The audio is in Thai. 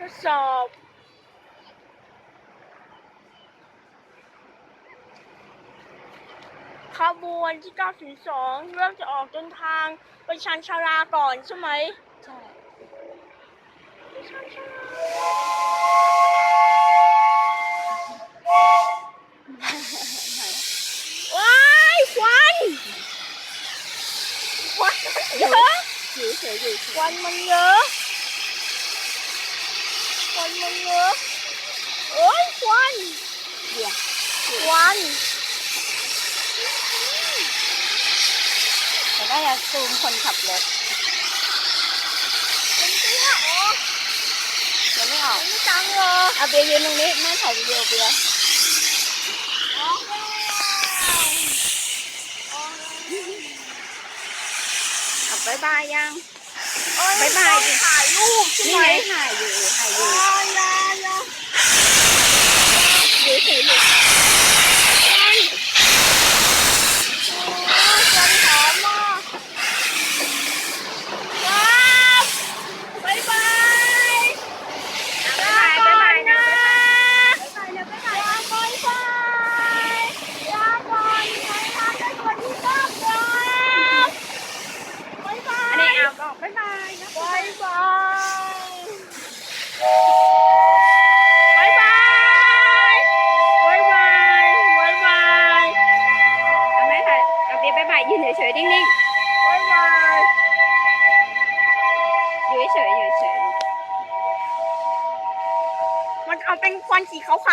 ทดสอบขบวนที่ 902 เริ่มจะออกเดินทางไปชันชาลาก่อนใช่ไหมใช่ไปชันชาลาว้ายควันควันเยอะเฉยอยู่เฉควันมันเยอะ ควันมันเยอะเอ้ยควันเดี๋ยวควันแต่ได้จะซูมคนขับรถมันเตี้ยออกยังไม่ออกไม่จังเหรอเอาเบียร์ยืนตรงนี้แม่ถ่ายวิดีโอเบียร์ออกแล้วออกแล้วเอาบายบายยังเอ้บ๊ายบายดิถ่ายรูปใช่นี่ไหมไงถ่ายอยู่ถ่ายอยู่ยายาย บายยืนเฉยๆนิ่งๆบายบายอยู่เฉยๆอยู่เฉยๆมันเอาเป็นควันสีขาวๆ